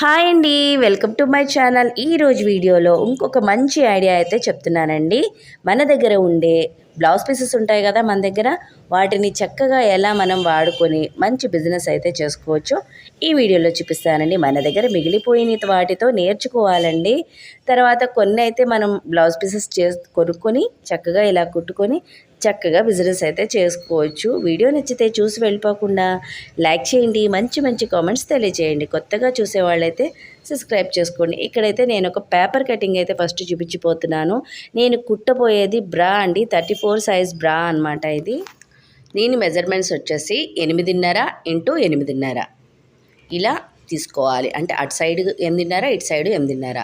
Hi అండి welcome to my channel. ఈరోజు వీడియోలో ఇంకొక మంచి ఐడియా అయితే చెప్తున్నానండి. మన దగ్గర ఉండే బ్లౌజ్ పీసెస్ ఉంటాయి కదా మన దగ్గర. వాటిని చక్కగా ఎలా మనం వాడుకొని మంచి బిజినెస్ అయితే చేసుకోవచ్చు. ఈ వీడియోలో చూపిస్తానండి. మన దగ్గర మిగిలిపోయిన వాటితో నేర్చుకోవాలండి. తర్వాత కొన్ని అయితే మనం బ్లౌజ్ పీసెస్ చే కొనుక్కొని చక్కగా ఇలా కుట్టుకొని చక్కగా బిజినెస్ అయితే చేసుకోవచ్చు. వీడియో నచ్చితే చూసి వెళ్ళిపోకుండా లైక్ చేయండి. మంచి మంచి కామెంట్స్ తెలియజేయండి. కొత్తగా చూసే వాళ్ళైతే సబ్స్క్రైబ్ చేసుకోండి. ఇక్కడైతే నేను ఒక పేపర్ కటింగ్ అయితే ఫస్ట్ చూపించిపోతున్నాను నేను కుట్టబోయేది బ్రా అండి. థర్టీ ఫోర్ సైజ్ బ్రా అనమాట ఇది. దీని మెజర్మెంట్స్ వచ్చేసి ఎనిమిదిన్నర ఇంటూ ఎనిమిదిన్నర. ఇలా తీసుకోవాలి. అంటే అటు సైడ్ ఎనిమిదిన్నర ఇటు సైడ్ ఎనిమిదిన్నర.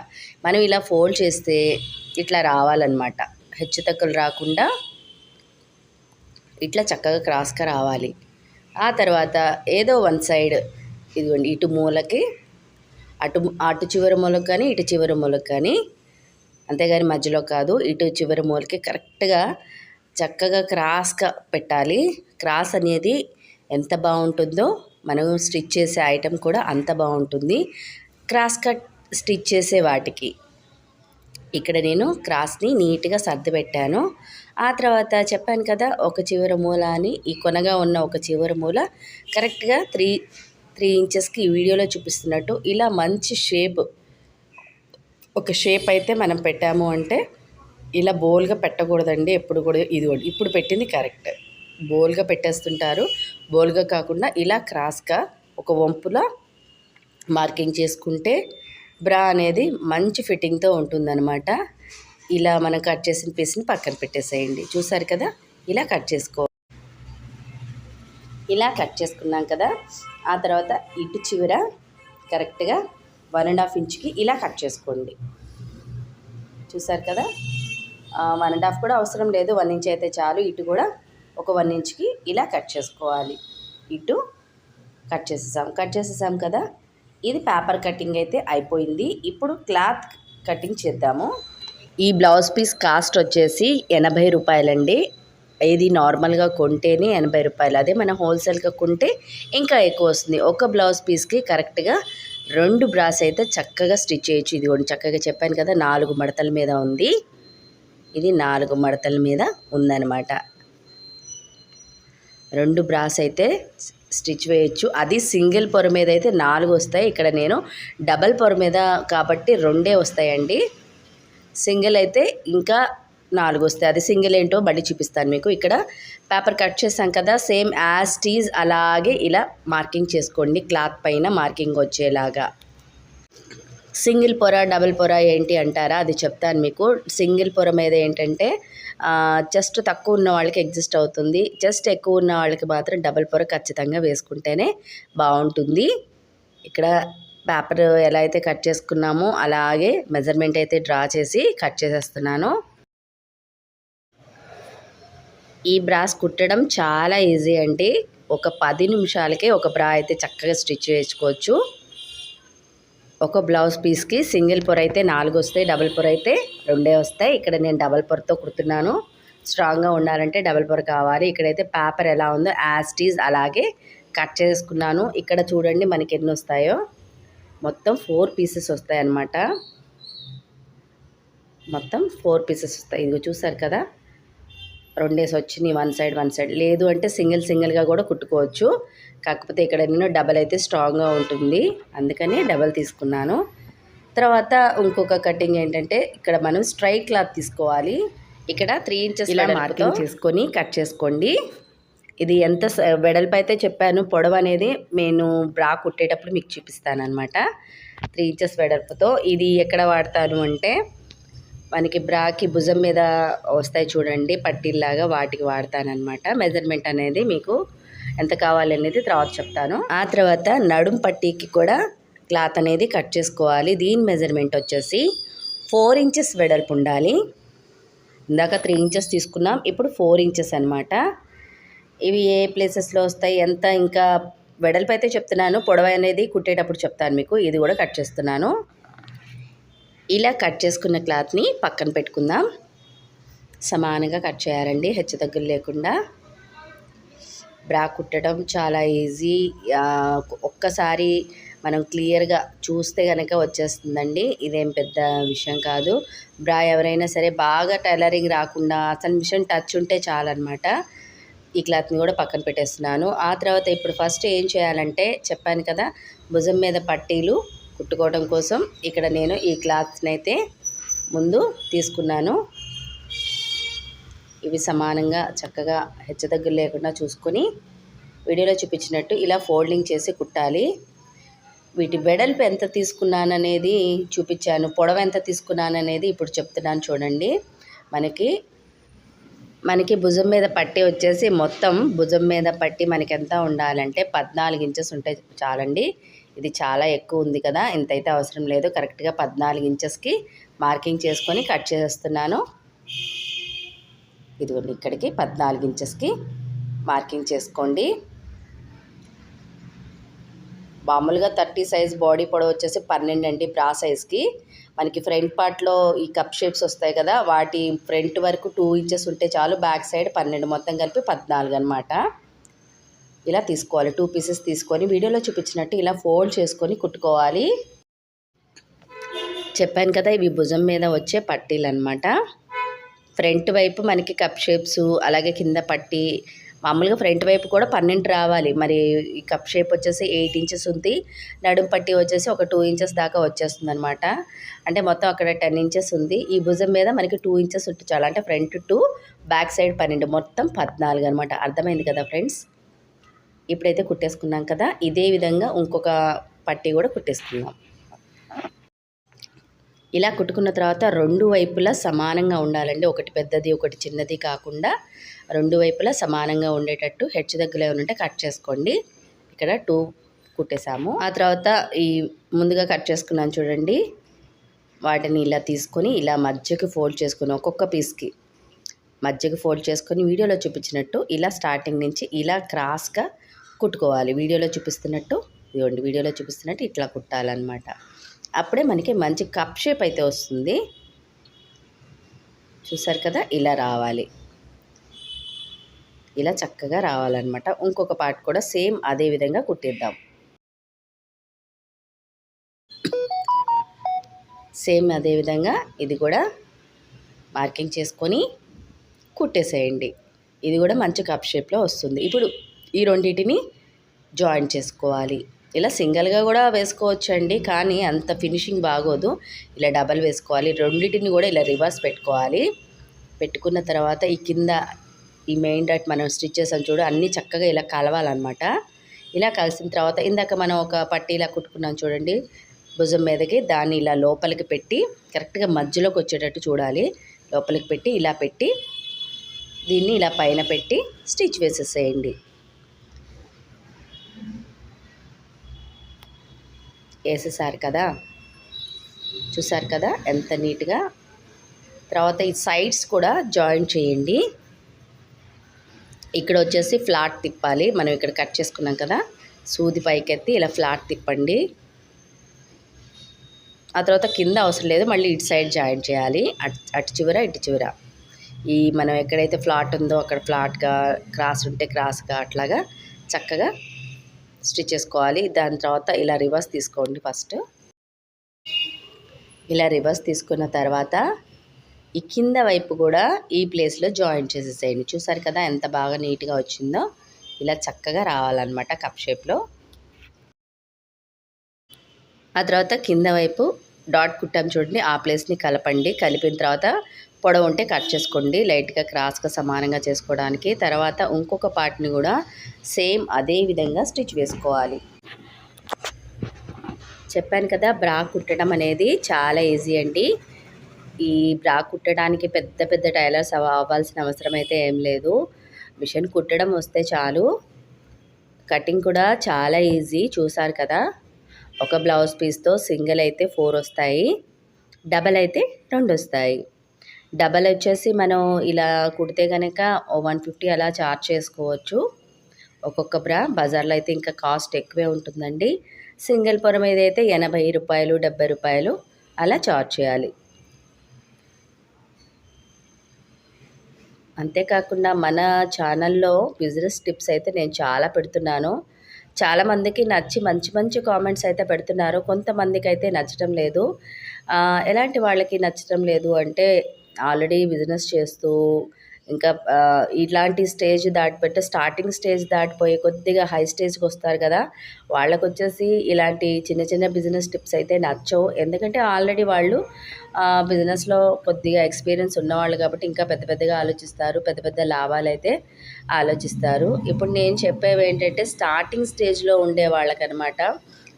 మనం ఇలా ఫోల్డ్ చేస్తే ఇట్లా రావాలన్నమాట. హెచ్చు తక్కువలు రాకుండా ఇట్లా చక్కగా క్రాస్గా రావాలి. ఆ తర్వాత ఏదో వన్ సైడ్ ఇదిగోండి ఇటు మూలకి అటు అటు చివరి మూలకు కానీ ఇటు చివరి మూలకు కానీ అంతేగాని మధ్యలో కాదు ఇటు చివరి మూలకి కరెక్ట్గా చక్కగా క్రాస్గా పెట్టాలి. క్రాస్ అనేది ఎంత బాగుంటుందో మనం స్టిచ్ చేసే ఐటెం కూడా అంత బాగుంటుంది. క్రాస్ కట్ స్టిచ్ చేసే వాటికి. ఇక్కడ నేను క్రాస్ని నీట్గా సర్దిపెట్టాను ఆ తర్వాత చెప్పాను కదా ఒక చివర మూల అని ఈ కొనగా ఉన్న ఒక చివర మూల కరెక్ట్గా త్రీ త్రీ ఇంచెస్కి ఈ వీడియోలో చూపిస్తున్నట్టు ఇలా మంచి షేప్ ఒక షేప్ అయితే మనం పెట్టాము అంటే ఇలా బోల్గా పెట్టకూడదండి ఎప్పుడు కూడా ఇది ఇప్పుడు పెట్టింది కరెక్ట్. బోల్గా పెట్టేస్తుంటారు. బోల్గా కాకుండా ఇలా క్రాస్గా ఒక వంపులా మార్కింగ్ చేసుకుంటే బ్రా అనేది మంచి ఫిట్టింగ్తో ఉంటుందన్నమాట. ఇలా మనం కట్ చేసిన పీస్ని పక్కన పెట్టేసేయండి. చూసారు కదా? ఇలా కట్ చేసుకో ఇలా కట్ చేసుకున్నాం కదా? ఆ తర్వాత ఇటు చివర కరెక్ట్గా వన్ అండ్ హాఫ్ ఇంచ్కి ఇలా కట్ చేసుకోండి. చూసారు కదా? వన్ అండ్ హాఫ్ కూడా అవసరం లేదు. వన్ ఇంచ్ అయితే చాలు. ఇటు కూడా ఒక వన్ ఇంచ్కి ఇలా కట్ చేసుకోవాలి. ఇటు కట్ చేసేసాం. కట్ చేసేసాం కదా? ఇది పేపర్ కటింగ్ అయితే అయిపోయింది. ఇప్పుడు క్లాత్ కటింగ్ చేద్దాము. ఈ బ్లౌజ్ పీస్ కాస్ట్ వచ్చేసి ఎనభై రూపాయలండి. ఇది నార్మల్గా కొంటేనే ఎనభై రూపాయలు. అదే మనం హోల్సేల్గా కొంటే ఇంకా ఎక్కువ వస్తుంది. ఒక బ్లౌజ్ పీస్కి కరెక్ట్గా రెండు బ్రాస్ అయితే చక్కగా స్టిచ్ చేయొచ్చు. ఇది కూడా చక్కగా చెప్పాను కదా నాలుగు మడతల మీద ఉంది. ఇది నాలుగు మడతల మీద ఉందన్నమాట. రెండు బ్రాస్ అయితే స్టిచ్ వేయచ్చు. అది సింగిల్ పొర మీద అయితే నాలుగు వస్తాయి. ఇక్కడ నేను డబల్ పొర మీద కాబట్టి రెండే వస్తాయండి. సింగిల్ అయితే ఇంకా నాలుగు వస్తాయి. అది సింగిల్ ఏంటో మళ్ళీ చూపిస్తాను మీకు. ఇక్కడ పేపర్ కట్ చేసాం కదా సేమ్ యాజ్ టీజ్ అలాగే ఇలా మార్కింగ్ చేసుకోండి. క్లాత్ పైన మార్కింగ్ వచ్చేలాగా. సింగిల్ పొర డబుల్ పొర ఏంటి అంటారా? అది చెప్తాను మీకు. సింగిల్ పొర మీద ఏంటంటే జస్ట్ తక్కువ ఉన్న వాళ్ళకి ఎగ్జిస్ట్ అవుతుంది. జస్ట్ ఎక్కువ ఉన్న వాళ్ళకి మాత్రం డబుల్ పొర ఖచ్చితంగా వేసుకుంటేనే బాగుంటుంది. ఇక్కడ పేపర్ ఎలా అయితే కట్ చేసుకున్నామో అలాగే మెజర్మెంట్ అయితే డ్రా చేసి కట్ చేసేస్తున్నాను. ఈ బ్రాస్ కుట్టడం చాలా ఈజీ అండి. ఒక పది నిమిషాలకే ఒక బ్రా అయితే చక్కగా స్టిచ్ వేసుకోవచ్చు. ఒక బ్లౌజ్ పీస్కి సింగిల్ పొర అయితే నాలుగు వస్తాయి డబుల్ పొర అయితే రెండే వస్తాయి. ఇక్కడ నేను డబల్ పొరతో కుడుతున్నాను. స్ట్రాంగ్గా ఉండాలంటే డబల్ పొర కావాలి. ఇక్కడైతే పేపర్ ఎలా ఉందో యాస్టీజ్ అలాగే కట్ చేసుకున్నాను. ఇక్కడ చూడండి మనకి ఎన్ని వస్తాయో. మొత్తం ఫోర్ పీసెస్ వస్తాయి అన్నమాట మొత్తం ఫోర్ పీసెస్ వస్తాయి. ఇదిగో చూసారు కదా? రెండేసి వచ్చినాయి వన్ సైడ్ వన్ సైడ్. లేదు అంటే సింగిల్ సింగిల్గా కూడా కుట్టుకోవచ్చు. కాకపోతే ఇక్కడ నేను డబల్ అయితే స్ట్రాంగ్గా ఉంటుంది. అందుకని డబల్ తీసుకున్నాను. తర్వాత ఇంకొక కటింగ్ ఏంటంటే ఇక్కడ మనం స్ట్రైట్ క్లాత్ తీసుకోవాలి. ఇక్కడ త్రీ ఇంచెస్ ఇలా మార్కింగ్ చేసుకొని కట్ చేసుకోండి. ఇది ఎంత వెడల్పు అయితే చెప్పాను. పొడవు అనేది నేను బ్రా కుట్టేటప్పుడు మీకు చూపిస్తాను అనమాట త్రీ ఇంచెస్ వెడల్పుతో. ఇది ఎక్కడ వాడతాను అంటే మనకి బ్రాకి భుజం మీద వస్తాయి చూడండి పట్టిల్లాగా వాటికి వాడతానమాట మెజర్మెంట్ అనేది మీకు ఎంత కావాలనేది తర్వాత చెప్తాను. ఆ తర్వాత నడుం పట్టీకి కూడా క్లాత్ అనేది కట్ చేసుకోవాలి. దీని మెజర్మెంట్ వచ్చేసి ఫోర్ ఇంచెస్ వెడల్పు ఉండాలి. ఇందాక త్రీ ఇంచెస్ తీసుకున్నాం ఇప్పుడు ఫోర్ ఇంచెస్ అనమాట ఇవి ఏ ప్లేసెస్లో వస్తాయి ఎంత ఇంకా వెడల్పు అయితే చెప్తున్నాను పొడవ అనేది కుట్టేటప్పుడు చెప్తాను మీకు ఇది కూడా కట్ చేస్తున్నాను. ఇలా కట్ చేసుకున్న క్లాత్ని పక్కన పెట్టుకుందాం. సమానంగా కట్ చేయాలండి హెచ్చు తగ్గులు లేకుండా. బ్రా కుట్టడం చాలా ఈజీ. ఒక్కసారి మనం క్లియర్గా చూస్తే కనుక వచ్చేస్తుందండి. ఇదేం పెద్ద విషయం కాదు. బ్రా ఎవరైనా సరే బాగా టైలరింగ్ రాకుండా అసలు మిషన్ టచ్ ఉంటే చాలన్నమాట. ఈ క్లాత్ని కూడా పక్కన పెట్టేస్తున్నాను. ఆ తర్వాత ఇప్పుడు ఫస్ట్ ఏం చేయాలంటే చెప్పాను కదా భుజం మీద పట్టీలు కుట్టుకోవడం కోసం ఇక్కడ నేను ఈ క్లాత్ని అయితే ముందు తీసుకున్నాను. ఇవి సమానంగా చక్కగా హెచ్చుతగ్గులు లేకుండా చూసుకొని వీడియోలో చూపించినట్టు ఇలా ఫోల్డింగ్ చేసి కుట్టాలి. వీటి వెడల్పు ఎంత తీసుకున్నాననేది చూపించాను. పొడవ ఎంత తీసుకున్నాననేది ఇప్పుడు చెప్తున్నాను చూడండి. మనకి మనకి భుజం మీద పట్టి వచ్చేసి మొత్తం భుజం మీద పట్టి మనకి ఎంత ఉండాలంటే పద్నాలుగు ఇంచెస్ ఉంటే చాలండి. ఇది చాలా ఎక్కువ ఉంది కదా ఇంతైతే అవసరం లేదు. కరెక్ట్గా పద్నాలుగు ఇంచెస్కి మార్కింగ్ చేసుకొని కట్ చేస్తున్నాను. ఇదిగోండి ఇక్కడికి పద్నాలుగు ఇంచెస్కి మార్కింగ్ చేసుకోండి. మామూలుగా థర్టీ సైజ్ బాడీ పొడవు వచ్చేసి పన్నెండు అండి బ్రా సైజ్కి. మనకి ఫ్రంట్ పార్ట్లో ఈ కప్ షేప్స్ వస్తాయి కదా వాటి ఫ్రంట్ వరకు టూ ఇంచెస్ ఉంటే చాలు బ్యాక్ సైడ్ పన్నెండు మొత్తం కలిపి పద్నాలుగు అనమాట ఇలా తీసుకోవాలి. టూ పీసెస్ తీసుకొని వీడియోలో చూపించినట్టు ఇలా ఫోల్డ్ చేసుకొని కుట్టుకోవాలి. చెప్పాను కదా ఇవి భుజం మీద వచ్చే పట్టీలు అనమాట ఫ్రంట్ వైపు మనకి కప్ షేప్స్ అలాగే కింద పట్టి. మామూలుగా ఫ్రంట్ వైపు కూడా పన్నెండు రావాలి. మరి ఈ కప్ షేప్ వచ్చేసి ఎయిట్ ఇంచెస్ ఉంది. నడుం పట్టి వచ్చేసి ఒక టూ ఇంచెస్ దాకా వచ్చేస్తుంది అనమాట అంటే మొత్తం అక్కడ టెన్ ఇంచెస్ ఉంది. ఈ భుజం మీద మనకి టూ ఇంచెస్ ఉంటే చాలా. అంటే ఫ్రంట్ టు బ్యాక్ సైడ్ పన్నెండు. మొత్తం పద్నాలుగు అనమాట అర్థమైంది కదా ఫ్రెండ్స్ ఇప్పుడైతే కుట్టేసుకున్నాం కదా ఇదే విధంగా ఇంకొక పట్టి కూడా కుట్టేసుకున్నాం ఇలా కుట్టుకున్న తర్వాత రెండు వైపులా సమానంగా ఉండాలండి. ఒకటి పెద్దది ఒకటి చిన్నది కాకుండా రెండు వైపులా సమానంగా ఉండేటట్టు హెచ్ దగ్గర ఏమైనా కట్ చేసుకోండి. ఇక్కడ టూ కుట్టేసాము ఆ తర్వాత ఈ ముందుగా కట్ చేసుకున్నాను చూడండి. వాటిని ఇలా తీసుకొని ఇలా మధ్యకి ఫోల్డ్ చేసుకుని ఒక్కొక్క పీస్కి మధ్యకి ఫోల్డ్ చేసుకొని వీడియోలో చూపించినట్టు ఇలా స్టార్టింగ్ నుంచి ఇలా క్రాస్గా కుట్టుకోవాలి. వీడియోలో చూపిస్తున్నట్టు ఇదిగోండి వీడియోలో చూపిస్తున్నట్టు ఇట్లా కుట్టాలన్నమాట. అప్పుడే మనకి మంచి కప్ షేప్ అయితే వస్తుంది. చూసారు కదా ఇలా రావాలి. ఇలా చక్కగా రావాలన్నమాట. ఇంకొక పార్ట్ కూడా సేమ్ అదే విధంగా కుట్టిద్దాం. సేమ్ అదే విధంగా ఇది కూడా మార్కింగ్ చేసుకొని కుట్టేసేయండి. ఇది కూడా మంచి కప్ షేప్లో వస్తుంది. ఇప్పుడు ఈ రెండింటిని జాయిన్ చేసుకోవాలి. ఇలా సింగిల్గా కూడా వేసుకోవచ్చు అండి కానీ అంత ఫినిషింగ్ బాగోదు. ఇలా డబల్ వేసుకోవాలి రెండింటిని కూడా ఇలా రివర్స్ పెట్టుకోవాలి. పెట్టుకున్న తర్వాత ఈ కింద ఈ మెయిన్ డాట్ మనం స్టిచ్ చేసాం చూడు అన్నీ చక్కగా ఇలా కలవాలన్నమాట. ఇలా కలిసిన తర్వాత ఇందాక మనం ఒక పట్టీ ఇలా కుట్టుకున్నాం చూడండి భుజం మీదకి దాన్ని ఇలా లోపలికి పెట్టి కరెక్ట్గా మధ్యలోకి వచ్చేటట్టు చూడాలి. లోపలికి పెట్టి ఇలా పెట్టి దీన్ని ఇలా పైన పెట్టి స్టిచ్ వేసేసేయండి. వేసేసారు కదా? చూసారు కదా? ఎంత నీట్గా. తర్వాత ఈ సైడ్స్ కూడా జాయిన్ చేయండి. ఇక్కడ వచ్చేసి ఫ్లాట్ తిప్పాలి. మనం ఇక్కడ కట్ చేసుకున్నాం కదా? సూది పైకెత్తి ఇలా ఫ్లాట్ తిప్పండి. ఆ తర్వాత కింద అవసరం లేదు. మళ్ళీ ఇటు సైడ్ జాయిన్ చేయాలి. అటు అటు చివర ఇటు చివర. ఈ మనం ఎక్కడైతే ఫ్లాట్ ఉందో అక్కడ ఫ్లాట్గా క్రాస్ ఉంటే క్రాస్గా అట్లాగా చక్కగా స్టిచ్ చేసుకోవాలి. దాని తర్వాత ఇలా రివర్స్ తీసుకోండి ఫస్ట్. ఇలా రివర్స్ తీసుకున్న తర్వాత ఈ కింద వైపు కూడా ఈ ప్లేస్లో జాయిన్ చేసేసేయండి. చూసారు కదా ఎంత బాగా నీట్గా వచ్చిందో? ఇలా చక్కగా రావాలన్నమాట కప్ షేప్లో ఆ తర్వాత కింద వైపు డాట్ కుట్టాం చూడండి. ఆ ప్లేస్ని కలపండి. కలిపిన తర్వాత పొడవు ఉంటే కట్ చేసుకోండి. లైట్గా క్రాస్గా సమానంగా చేసుకోవడానికి. తర్వాత ఇంకొక పార్ట్ని కూడా సేమ్ అదే విధంగా స్టిచ్ వేసుకోవాలి. చెప్పాను కదా బ్రా కుట్టడం అనేది చాలా ఈజీ అండి. ఈ బ్రా కుట్టడానికి పెద్ద పెద్ద టైలర్స్ అవ్వాల్సిన అవసరం అయితే ఏం లేదు. మిషన్ కుట్టడం వస్తే చాలు. కటింగ్ కూడా చాలా ఈజీ. చూసారు కదా ఒక బ్లౌజ్ పీస్తో సింగిల్ అయితే ఫోర్ వస్తాయి. డబల్ అయితే రెండు వస్తాయి. డబల్ వచ్చేసి మనం ఇలా కుడితే కనుక వన్ ఫిఫ్టీ అలా చార్జ్ చేసుకోవచ్చు. ఒక్కొక్క బ్రా బజార్లో అయితే ఇంకా కాస్ట్ ఎక్కువే ఉంటుందండి. సింగిల్ పొర మీద అయితే ఎనభై రూపాయలు డెబ్బై రూపాయలు అలా చార్జ్ చేయాలి. అంతేకాకుండా మన ఛానల్లో బిజినెస్ టిప్స్ అయితే నేను చాలా పెడుతున్నాను. చాలామందికి నచ్చి మంచి మంచి కామెంట్స్ అయితే పెడుతున్నారు. కొంతమందికి అయితే నచ్చడం లేదు ఎలాంటి వాళ్ళకి నచ్చడం లేదు అంటే ఆల్రెడీ బిజినెస్ చేస్తూ ఇంకా ఇలాంటి ఇట్లాంటి స్టేజ్ దాటిపెట్టి స్టార్టింగ్ స్టేజ్ దాటిపోయి కొద్దిగా హై స్టేజ్కి వస్తారు కదా వాళ్ళకు వచ్చేసి ఇలాంటి చిన్న చిన్న బిజినెస్ టిప్స్ అయితే నచ్చవు. ఎందుకంటే ఆల్రెడీ వాళ్ళు బిజినెస్లో కొద్దిగా ఎక్స్పీరియన్స్ ఉన్నవాళ్ళు కాబట్టి ఇంకా పెద్ద పెద్దగా ఆలోచిస్తారు పెద్ద పెద్ద లాభాలు అయితే ఆలోచిస్తారు. ఇప్పుడు నేను చెప్పేవి ఏంటంటే స్టార్టింగ్ స్టేజ్లో ఉండే వాళ్ళకనమాట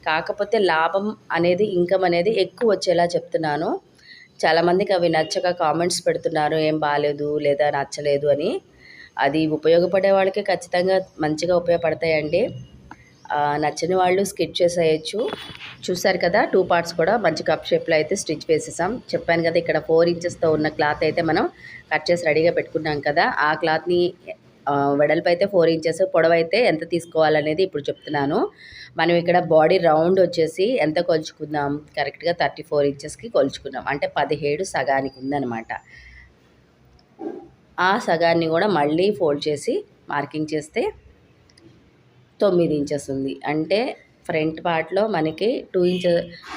కాకపోతే లాభం అనేది ఇన్కమ్ అనేది ఎక్కువ వచ్చేలా చెప్తున్నాను. చాలామందికి అవి నచ్చక కామెంట్స్ పెడుతున్నారు ఏం బాగాలేదు లేదా నచ్చలేదు అని. అది ఉపయోగపడే వాళ్ళకి ఖచ్చితంగా మంచిగా ఉపయోగపడతాయండి. నచ్చని వాళ్ళు స్కిచ్ చేసేయచ్చు. చూసారు కదా టూ పార్ట్స్ కూడా మంచి కప్ షేప్లో అయితే స్టిచ్ వేసేసాం. చెప్పాను కదా ఇక్కడ ఫోర్ ఇంచెస్తో ఉన్న క్లాత్ అయితే మనం కట్ చేసి రెడీగా పెట్టుకున్నాం కదా. ఆ క్లాత్ని వెడల్పు అయితే ఫోర్ ఇంచెస్ పొడవు అయితే ఎంత తీసుకోవాలనేది ఇప్పుడు చెప్తున్నాను. మనం ఇక్కడ బాడీ రౌండ్ వచ్చేసి ఎంత కొలుచుకుందాం? కరెక్ట్గా థర్టీ ఫోర్ ఇంచెస్కి కొలుచుకున్నాం అంటే పదిహేడు సగానికి ఉందనమాట ఆ సగాన్ని కూడా మళ్ళీ ఫోల్డ్ చేసి మార్కింగ్ చేస్తే తొమ్మిది ఇంచెస్ ఉంది. అంటే ఫ్రంట్ పార్ట్లో మనకి టూ ఇంచ్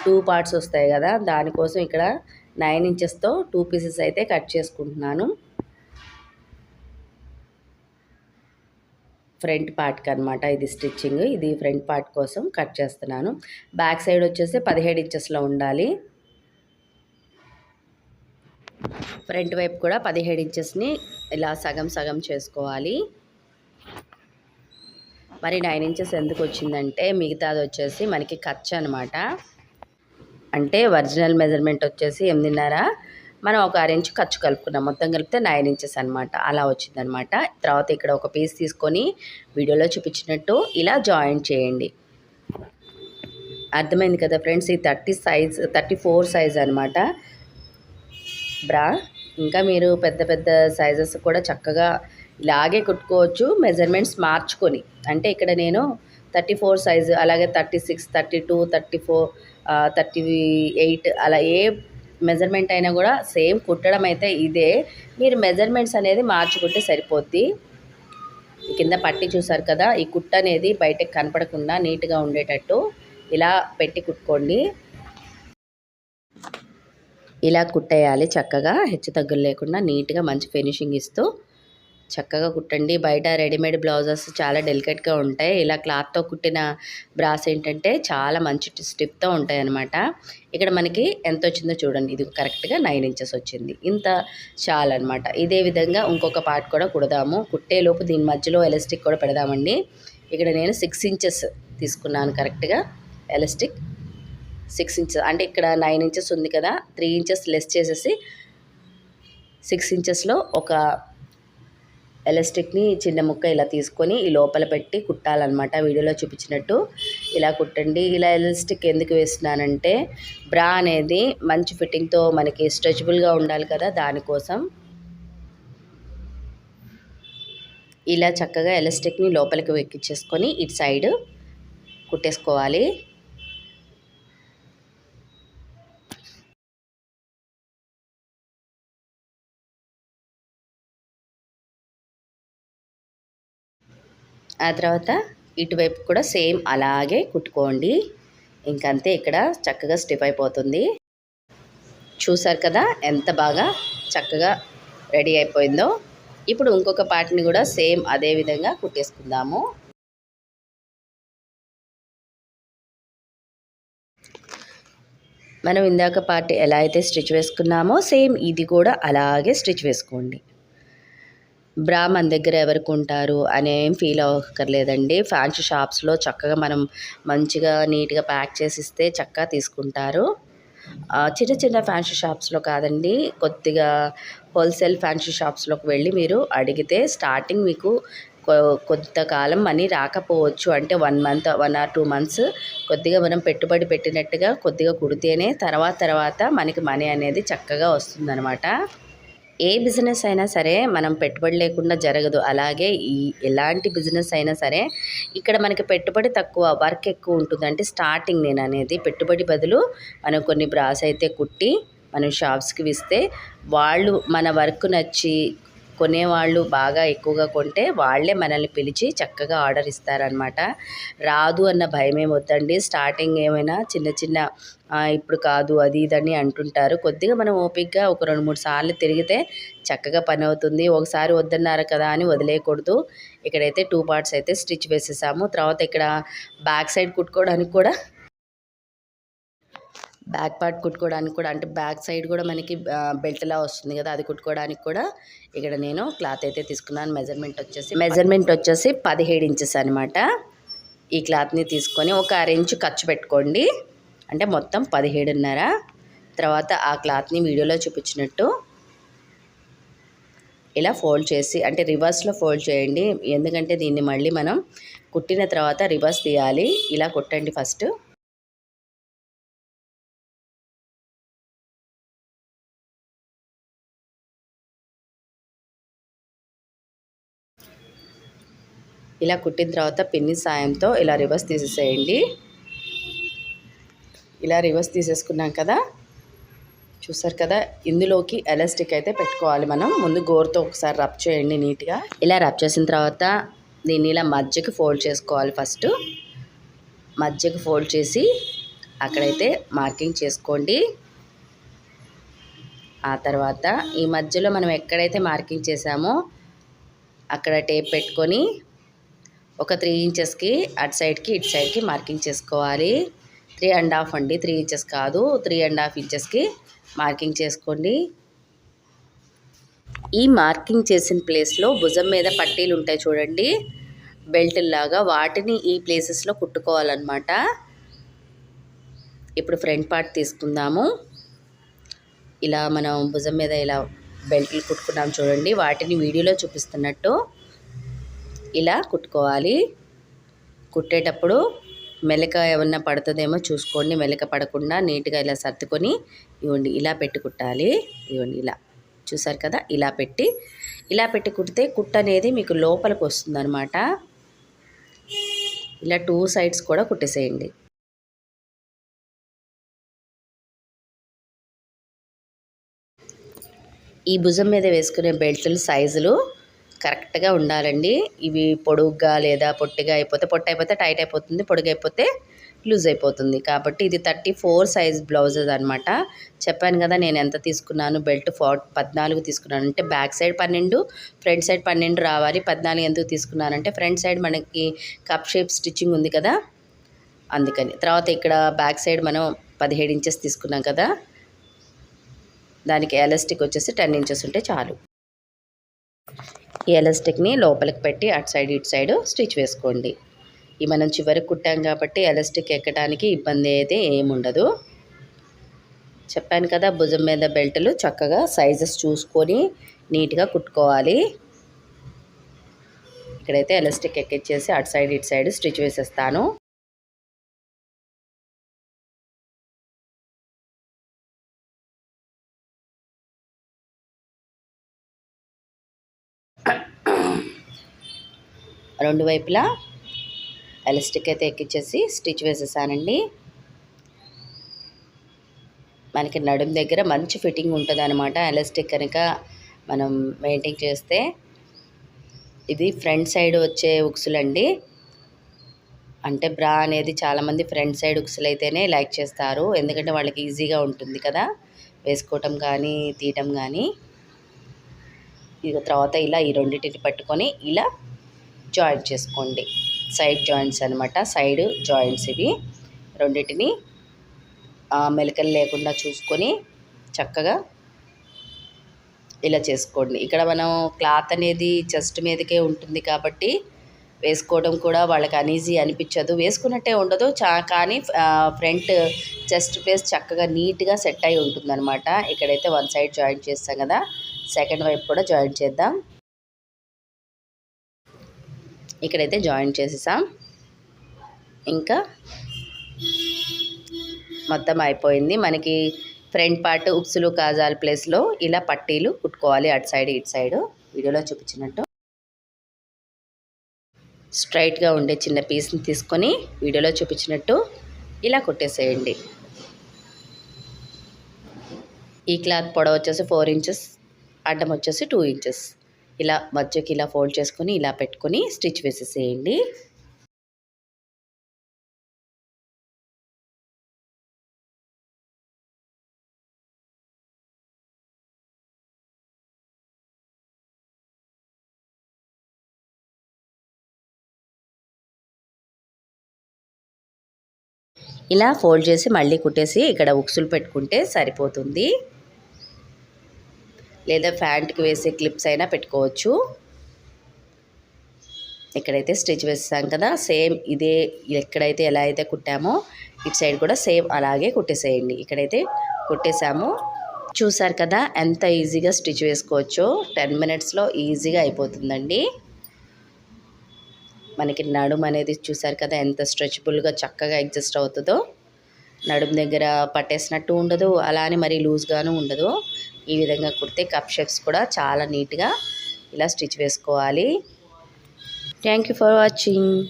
టూ పార్ట్స్ వస్తాయి కదా దానికోసం ఇక్కడ నైన్ ఇంచెస్తో టూ పీసెస్ అయితే కట్ చేసుకుంటున్నాను. ఫ్రంట్ పార్ట్కి అనమాట ఇది స్టిచ్చింగ్. ఇది ఫ్రంట్ పార్ట్ కోసం కట్ చేస్తున్నాను. బ్యాక్ సైడ్ వచ్చేసి పదిహేడు ఇంచెస్లో ఉండాలి. ఫ్రంట్ వైపు కూడా పదిహేడు ఇంచెస్ని ఇలా సగం సగం చేసుకోవాలి. మరి నైన్ ఇంచెస్ ఎందుకు వచ్చిందంటే మిగతాది వచ్చేసి మనకి ఖర్చు అనమాట అంటే ఒరిజినల్ మెజర్మెంట్ వచ్చేసి ఎనిమిదిన్నర. మనం ఒక అరెంజ్ ఖర్చు కలుపుకున్నాం. మొత్తం కలిపితే నైన్ ఇంచెస్ అనమాట అలా వచ్చిందనమాట తర్వాత ఇక్కడ ఒక పీస్ తీసుకొని వీడియోలో చూపించినట్టు ఇలా జాయిన్ చేయండి. అర్థమైంది కదా ఫ్రెండ్స్? ఈ thirty size thirty four size అనమాట బ్రా ఇంకా మీరు పెద్ద పెద్ద సైజెస్ కూడా చక్కగా ఇలాగే కుట్టుకోవచ్చు. మెజర్మెంట్స్ మార్చుకొని. అంటే ఇక్కడ నేను థర్టీ ఫోర్ సైజు అలాగే thirty six thirty two thirty four thirty eight అలా ఏ మెజర్మెంట్ అయినా కూడా సేమ్ కుట్టడం అయితే ఇదే. మీరు మెజర్మెంట్స్ అనేది మార్చుకుంటే సరిపోద్ది. కింద పట్టి చూసారు కదా ఈ కుట్ట అనేది బయటకు కనపడకుండా నీట్గా ఉండేటట్టు ఇలా పెట్టి కుట్టుకోండి. ఇలా కుట్టేయాలి చక్కగా హెచ్చు తగ్గులు లేకుండా నీట్గా మంచి ఫినిషింగ్ ఇస్తూ చక్కగా కుట్టండి. బయట రెడీమేడ్ బ్లౌజెస్ చాలా డెలికేట్గా ఉంటాయి. ఇలా క్లాత్తో కుట్టిన బ్రాస్ ఏంటంటే చాలా మంచి స్టిప్తో ఉంటాయి అనమాట ఇక్కడ మనకి ఎంత వచ్చిందో చూడండి. ఇది కరెక్ట్గా నైన్ ఇంచెస్ వచ్చింది. ఇంత చాలు అనమాట ఇదే విధంగా ఇంకొక పార్ట్ కూడా కుడదాము. కుట్టేలోపు దీని మధ్యలో ఎలాస్టిక్ కూడా పెడదామండి. ఇక్కడ నేను సిక్స్ ఇంచెస్ తీసుకున్నాను కరెక్ట్గా. ఎలాస్టిక్ సిక్స్ ఇంచెస్ అంటే ఇక్కడ నైన్ ఇంచెస్ ఉంది కదా. త్రీ ఇంచెస్ లెస్ చేసేసి సిక్స్ ఇంచెస్లో ఒక ఎలాస్టిక్ని చిన్న ముక్క ఇలా తీసుకొని ఈ లోపల పెట్టి కుట్టాలన్నమాట. వీడియోలో చూపించినట్టు ఇలా కుట్టండి. ఇలా ఎలాస్టిక్ ఎందుకు వేస్తున్నానంటే బ్రా అనేది మంచి ఫిట్టింగ్తో మనకి స్ట్రెచబుల్గా ఉండాలి కదా దానికోసం. ఇలా చక్కగా ఎలాస్టిక్ని లోపలికి వెక్కించేసుకొని ఇటు సైడ్ కుట్టేసుకోవాలి. ఆ తర్వాత ఇటువైపు కూడా సేమ్ అలాగే కుట్టుకోండి. ఇంకంతే ఇక్కడ చక్కగా స్టిఫ్ అయిపోతుంది. చూసారు కదా ఎంత బాగా చక్కగా రెడీ అయిపోయిందో. ఇప్పుడు ఇంకొక పార్ట్ని కూడా సేమ్ అదే విధంగా కుట్టేసుకుందాము. మనం ఇందాక పార్ట్ ఎలా అయితే స్టిచ్ వేసుకున్నామో సేమ్ ఇది కూడా అలాగే స్టిచ్ వేసుకోండి. బ్రా మన దగ్గర ఎవరికి ఉంటారు అనేం ఫీల్ అవ్వక్కర్లేదండి. ఫ్యాన్సీ షాప్స్లో చక్కగా మనం మంచిగా నీట్గా ప్యాక్ చేసి ఇస్తే చక్కగా తీసుకుంటారు. చిన్న చిన్న ఫ్యాన్సీ షాప్స్లో కాదండి కొద్దిగా హోల్సేల్ ఫ్యాన్సీ షాప్స్లోకి వెళ్ళి మీరు అడిగితే స్టార్టింగ్ మీకు కొ- కొంతకాలం మనీ రాకపోవచ్చు. అంటే one month one or two months కొద్దిగా మనం పెట్టుబడి పెట్టినట్టుగా కొద్దిగా కుడితేనే తర్వాత తర్వాత మనకి మనీ అనేది చక్కగా వస్తుందన్నమాట. ఏ బిజినెస్ అయినా సరే మనం పెట్టుబడి లేకుండా జరగదు. అలాగే ఈ ఎలాంటి బిజినెస్ అయినా సరే ఇక్కడ మనకి పెట్టుబడి తక్కువ వర్క్ ఎక్కువ ఉంటుంది అంటే స్టార్టింగ్ నేను అనేది పెట్టుబడి బదులు మనం కొన్ని బ్రాస్ అయితే కుట్టి మనం షాప్స్కి ఇస్తే వాళ్ళు మన వర్క్ నచ్చి కొనేవాళ్ళు బాగా ఎక్కువగా కొంటే వాళ్ళే మనల్ని పిలిచి చక్కగా ఆర్డర్ ఇస్తారనమాట రాదు అన్న భయం వద్దండి. స్టార్టింగ్ ఏమైనా చిన్న చిన్న ఇప్పుడు కాదు అది ఇదని అంటుంటారు. కొద్దిగా మనం ఓపిక్గా ఒక రెండు మూడు సార్లు తిరిగితే చక్కగా పని అవుతుంది. ఒకసారి వద్దన్నారు కదా అని వదిలేయకూడదు. ఇక్కడైతే టూ పార్ట్స్ అయితే స్టిచ్ వేసేసాము. తర్వాత ఇక్కడ బ్యాక్ సైడ్ కుట్టుకోవడానికి కూడా బ్యాక్ పార్ట్ కుట్టుకోవడానికి కూడా అంటే బ్యాక్ సైడ్ కూడా మనకి బెల్ట్లా వస్తుంది కదా అది కుట్టుకోవడానికి కూడా ఇక్కడ నేను క్లాత్ అయితే తీసుకున్నాను. మెజర్మెంట్ వచ్చేసి మెజర్మెంట్ వచ్చేసి పదిహేడు ఇంచెస్ అనమాట ఈ క్లాత్ని తీసుకొని ఒక అరెంజ్ ఖర్చు పెట్టుకోండి. అంటే మొత్తం పదిహేడున్నర. తర్వాత ఆ క్లాత్ని వీడియోలో చూపించినట్టు ఇలా ఫోల్డ్ చేసి అంటే రివర్స్లో ఫోల్డ్ చేయండి. ఎందుకంటే దీన్ని మళ్ళీ మనం కుట్టిన తర్వాత రివర్స్ తీయాలి. ఇలా కుట్టండి ఫస్ట్. ఇలా కుట్టిన తర్వాత పిన్ని సాయంతో ఇలా రివర్స్ తీసేసేయండి. ఇలా రివర్స్ తీసేసుకున్నాం కదా. చూసారు కదా ఇందులోకి ఎలాస్టిక్ అయితే పెట్టుకోవాలి మనం. ముందు గోరుతో ఒకసారి రబ్ చేయండి నీట్గా. ఇలా రబ్ చేసిన తర్వాత దీన్ని ఇలా మధ్యకి ఫోల్డ్ చేసుకోవాలి ఫస్ట్. మధ్యకి ఫోల్డ్ చేసి అక్కడైతే మార్కింగ్ చేసుకోండి. ఆ తర్వాత ఈ మధ్యలో మనం ఎక్కడైతే మార్కింగ్ చేసామో అక్కడ టేప్ పెట్టుకొని ఒక త్రీ ఇంచెస్కి అటు సైడ్కి ఇటు సైడ్కి మార్కింగ్ చేసుకోవాలి. త్రీ అండ్ హాఫ్ అండి త్రీ ఇంచెస్ కాదు. త్రీ అండ్ హాఫ్ ఇంచెస్కి మార్కింగ్ చేసుకోండి. ఈ మార్కింగ్ చేసిన ప్లేస్లో భుజం మీద పట్టీలు ఉంటాయి చూడండి. బెల్ట్లాగా వాటిని ఈ ప్లేసెస్లో కుట్టుకోవాలన్నమాట. ఇప్పుడు ఫ్రంట్ పార్ట్ తీసుకుందాము. ఇలా మనం భుజం మీద ఇలా బెల్ట్లు కుట్టుకున్నాం చూడండి. వాటిని వీడియోలో చూపిస్తున్నట్టు ఇలా కుట్టుకోవాలి. కుట్టేటప్పుడు మెలక ఏమన్నా పడుతుందేమో చూసుకోండి. మెలక పడకుండా నీట్గా ఇలా సర్దుకొని ఇవ్వండి. ఇలా పెట్టి కుట్టాలి. ఇవ్వండి ఇలా. చూసారు కదా? ఇలా పెట్టి. ఇలా పెట్టి కుడితే కుట్ట అనేది మీకు లోపలికి వస్తుందన్నమాట. ఇలా టూ సైడ్స్ కూడా కుట్టేసేయండి. ఈ భుజం మీద వేసుకునే బెల్టుల సైజులు కరెక్ట్గా ఉండాలండి. ఇవి పొడుగ్గా లేదా పొట్టిగా అయిపోతే పొట్టు అయిపోతే టైట్ అయిపోతుంది పొడుగు అయిపోతే లూజ్ అయిపోతుంది. కాబట్టి ఇది థర్టీ ఫోర్ సైజ్ బ్లౌజెస్ అనమాట చెప్పాను కదా నేను ఎంత తీసుకున్నాను? బెల్ట్ ఫార్ పద్నాలుగు తీసుకున్నాను. అంటే బ్యాక్ సైడ్ పన్నెండు ఫ్రంట్ సైడ్ పన్నెండు రావాలి. పద్నాలుగు ఎందుకు తీసుకున్నానంటే ఫ్రంట్ సైడ్ మనకి కప్ షేప్ స్టిచ్చింగ్ ఉంది కదా? అందుకని. తర్వాత ఇక్కడ బ్యాక్ సైడ్ మనం పదిహేడు ఇంచెస్ తీసుకున్నాం కదా? దానికి ఎలాస్టిక్ వచ్చేసి టెన్ ఇంచెస్ ఉంటే చాలు. ఈ ఎలాస్టిక్ని లోపలికి పెట్టి అటు సైడ్ ఇటు సైడ్ స్టిచ్ వేసుకోండి. ఈ మనం చివరికి కుట్టాం కాబట్టి ఎలాస్టిక్ ఎక్కడానికి ఇబ్బంది అయితే ఏముండదు. చెప్పాను కదా భుజం మీద బెల్టులు చక్కగా సైజెస్ చూసుకొని నీట్గా కుట్టుకోవాలి. ఇక్కడైతే ఎలాస్టిక్ ఎక్కిచ్చేసి అటు సైడ్ ఇటు సైడ్ స్టిచ్ వేసేస్తాను. రెండు వైపులా ఎలాస్టిక్ అయితే ఎక్కించేసి స్టిచ్ వేసేసానండి. మనకి నడుం దగ్గర మంచి ఫిట్టింగ్ ఉంటుంది అనమాట ఎలాస్టిక్ కనుక మనం మెయింటైన్ చేస్తే ఇది ఫ్రంట్ సైడ్ వచ్చే ఉక్సులండి. అంటే బ్రా అనేది చాలామంది ఫ్రంట్ సైడ్ ఉక్సులు అయితేనే లైక్ చేస్తారు. ఎందుకంటే వాళ్ళకి ఈజీగా ఉంటుంది కదా వేసుకోవటం కానీ తీయటం కానీ. ఇక తర్వాత ఇలా ఈ రెండింటిని పట్టుకొని ఇలా జాయింట్ చేసుకోండి. సైడ్ జాయింట్స్ అనమాట సైడ్ జాయింట్స్ ఇవి. రెండింటిని మెలకలు లేకుండా చూసుకొని చక్కగా ఇలా చేసుకోండి. ఇక్కడ మనం క్లాత్ అనేది చెస్ట్ మీదకే ఉంటుంది కాబట్టి వేసుకోవడం కూడా వాళ్ళకి అనీజీ అనిపించదు. వేసుకున్నట్టే ఉండదు. చా కానీ ఫ్రంట్ చెస్ట్ ప్లేస్ చక్కగా నీట్గా సెట్ అయి ఉంటుందన్నమాట. ఇక్కడైతే వన్ సైడ్ జాయింట్ చేస్తాం కదా. సెకండ్ వైపు కూడా జాయింట్ చేద్దాం. ఇక్కడైతే జాయింట్ చేసేసాం. ఇంకా మొత్తం అయిపోయింది. మనకి ఫ్రంట్ పార్ట్ ఉప్సులు కాజాల్ ప్లేస్లో ఇలా పట్టీలు కుట్టుకోవాలి అటు సైడ్ ఇటు సైడ్. వీడియోలో చూపించినట్టు. స్ట్రైట్గా ఉండే చిన్న పీస్ని తీసుకొని వీడియోలో చూపించినట్టు ఇలా కుట్టేసేయండి. ఈ క్లాత్ పొడవ వచ్చేసి ఫోర్ ఇంచెస్ అడ్డం వచ్చేసి టూ ఇంచెస్ ఇలా మధ్యకి ఇలా ఫోల్డ్ చేసుకొని ఇలా పెట్టుకొని స్టిచ్ వేసేసేయండి. ఇలా ఫోల్డ్ చేసి మళ్ళీ కుట్టేసి ఇక్కడ ఉక్సులు పెట్టుకుంటే సరిపోతుంది. లేదా ప్యాంట్కి వేసే క్లిప్స్ అయినా పెట్టుకోవచ్చు. ఇక్కడైతే స్టిచ్ వేసాం కదా సేమ్ ఇదే ఎక్కడైతే ఎలా అయితే కుట్టామో ఇటు సైడ్ కూడా సేమ్ అలాగే కుట్టేసేయండి. ఇక్కడైతే కుట్టేసాము. చూసారు కదా ఎంత ఈజీగా స్టిచ్ వేసుకోవచ్చో. టెన్ మినిట్స్లో ఈజీగా అయిపోతుందండి. మనకి నడుము అనేది చూసారు కదా ఎంత స్ట్రెచబుల్గా చక్కగా అడ్జస్ట్ అవుతుందో. నడుము దగ్గర పట్టేసినట్టు ఉండదు అలా అని మరీ లూజ్గాను ఉండదు. ఈ విధంగా కుడితే కప్ షేప్స్ కూడా చాలా నీట్గా ఇలా స్టిచ్ వేసుకోవాలి. Thank you for watching.